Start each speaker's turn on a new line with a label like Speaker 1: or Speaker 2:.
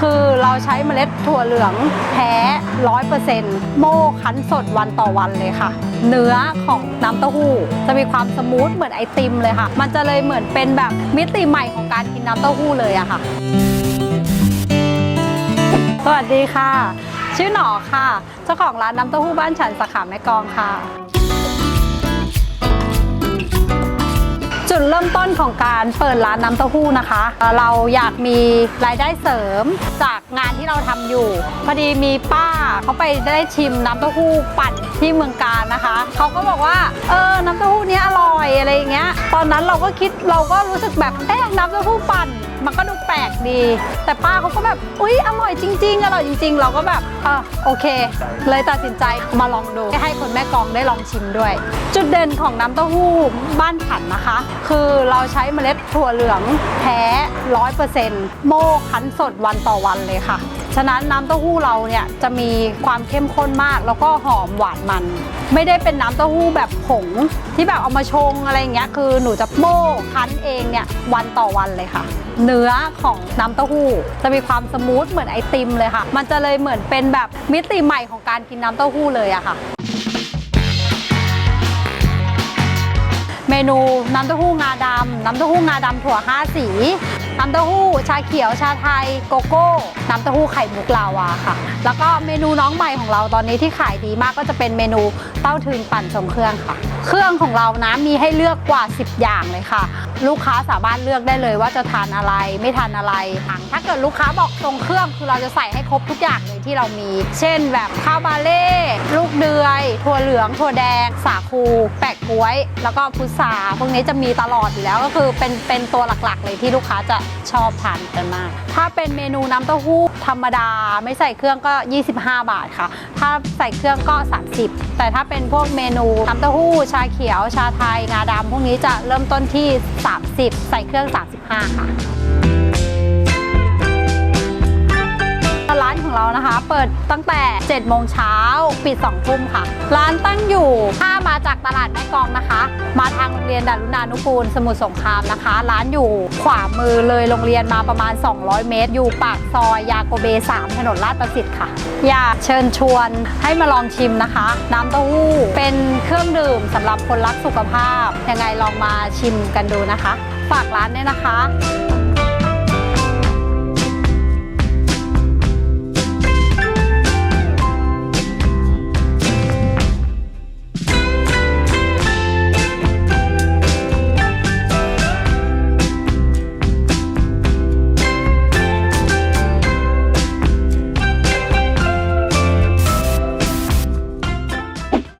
Speaker 1: คือเราใช้เมล็ดถั่วเหลืองแท้ร้อยเปอร์เซ็นต์โม่คั้นสดวันต่อวันเลยค่ะ เนื้อของน้ำเต้าหู้ จะมีความสมูทเหมือนไอติมเลยค่ะ มันจะเลยเหมือนเป็นแบบมิติใหม่ของการกินน้ำเต้าหู้เลยอะค่ะ สวัสดีค่ะ ชื่อหนอค่ะ เจ้าของร้านน้ำเต้าหู้บ้านฉันสาขาแม่กองค่ะ เริ่มต้นของการเปิดร้านน้ำเต้าหู้นะคะ เราอยากมีรายได้เสริมจากงานที่เราทำอยู่ พอดีมีป้าเขาไปได้ชิมน้ำเต้าหู้ปั่นที่เมืองการนะคะเขาก็บอกว่าเออน้ำเต้าหู้นี้อร่อยอะไรอย่างเงี้ย ตอนนั้นเราก็คิดเราก็รู้สึกแบบเอ๊ะน้ำเต้าหู้ปั่น มันก็ดูแปลกดี แต่ป้าเขาก็แบบ อุ๊ย อร่อยจริง ๆ อร่อยจริง ๆ เราก็แบบเออโอเค เลยตัดสินใจมาลองดู ให้คนแม่กองได้ลองชิมด้วย จุดเด่นของน้ำเต้าหู้บ้านฉันนะคะ คือเราใช้เมล็ดถั่วเหลืองแท้ร้อยเปอร์เซ็นต์โม่คั้นสดวันต่อวันเลยค่ะ ฉะนั้นน้ำเต้าหู้เราเนี่ยจะมีความเข้มข้นมาก แล้วก็หอมหวานมัน ไม่ได้เป็นน้ำเต้าหู้แบบผงที่แบบเอามาชงอะไรอย่างเงี้ยคือหนูจะโม่คั้นเองเนี่ยวันต่อวันเลยค่ะ เนื้อของน้ำเต้าหู้จะมีความสมูทเหมือนไอติมเลยค่ะ มันจะเลยเหมือนเป็นแบบมิติใหม่ของการกินน้ำเต้าหู้เลยอะค่ะเมนูน้ำเต้าหู้งาดำน้ำเต้าหู้งาดำถั่ว5สี น้ำเต้าหู้ ชาเขียว ชาไทย โกโก้ น้ำเต้าหู้ไข่มุกลาวาค่ะ แล้วก็เมนูน้องใหม่ของเราตอนนี้ที่ขายดีมากก็จะเป็นเมนูเต้าทึงปั่นทรงเครื่องค่ะ เครื่องของเรานะมีให้เลือกกว่า 10 อย่างเลยค่ะ ลูกค้าสามารถเลือกได้เลยว่าจะทานอะไร ไม่ทานอะไร ถ้าเกิดลูกค้าบอกทรงเครื่องคือเราจะใส่ให้ครบทุกอย่างเลยที่เรามี เช่นแบบข้าวบาเล่ลูกเดือย ถั่วเหลือง ถั่วแดง สาคู แปะก๊วย แล้วก็พุทราพวกนี้จะมีตลอดอยู่แล้วก็คือเป็นเป็นตัวหลักๆ เลยที่ลูกค้าจะชอบทานกันมาก ถ้าเป็นเมนูน้ำเต้าหู้ธรรมดาไม่ใส่เครื่องก็ 25 บาทค่ะ ถ้าใส่เครื่องก็ 30 แต่ถ้าเป็นพวกเมนูน้ำเต้าหู้ ชาเขียว ชาไทย งาดำพวกนี้จะเริ่มต้นที่ 30 ใส่เครื่อง 35 ค่ะ เปิดตั้งแต่ 7 โมงเช้าปิด 2 ทุ่มค่ะ ร้านตั้งอยู่ ถ้ามาจากตลาดแม่กองนะคะ มาทางโรงเรียนดารุณานุกูล สมุทรสงครามนะคะ ร้านอยู่ขวามือเลยโรงเรียนมาประมาณ 200 เมตร อยู่ปากซอยยาโกเบ 3 ถนนลาดประสิทธิ์ค่ะ อยากเชิญชวนให้มาลองชิมนะคะ น้ำเต้าหู้เป็นเครื่องดื่มสำหรับคนรักสุขภาพ ยังไงลองมาชิมกันดูนะคะ ฝากร้านด้วยนะคะ